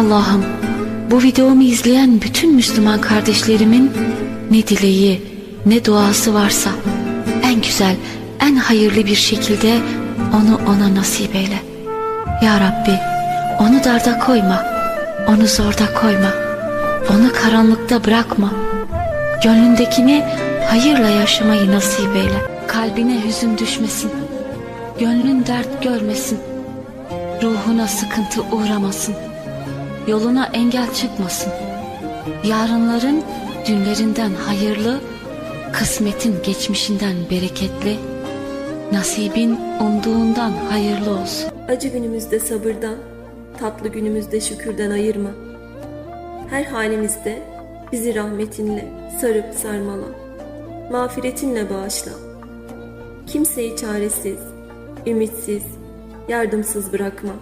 Allah'ım bu videomu izleyen bütün Müslüman kardeşlerimin ne dileği ne duası varsa en güzel en hayırlı bir şekilde onu ona nasip eyle. Ya Rabbi onu darda koyma, onu zorda koyma, onu karanlıkta bırakma. Gönlündekini hayırla yaşamayı nasip eyle. Kalbine hüzün düşmesin, gönlün dert görmesin, ruhuna sıkıntı uğramasın, yoluna engel çıkmasın. Yarınların dünlerinden hayırlı, kısmetin geçmişinden bereketli, nasibin umduğundan hayırlı olsun. Acı günümüzde sabırdan, tatlı günümüzde şükürden ayırma. Her halimizde bizi rahmetinle sarıp sarmala. Mağfiretinle bağışla. Kimseyi çaresiz, ümitsiz, yardımsız bırakma.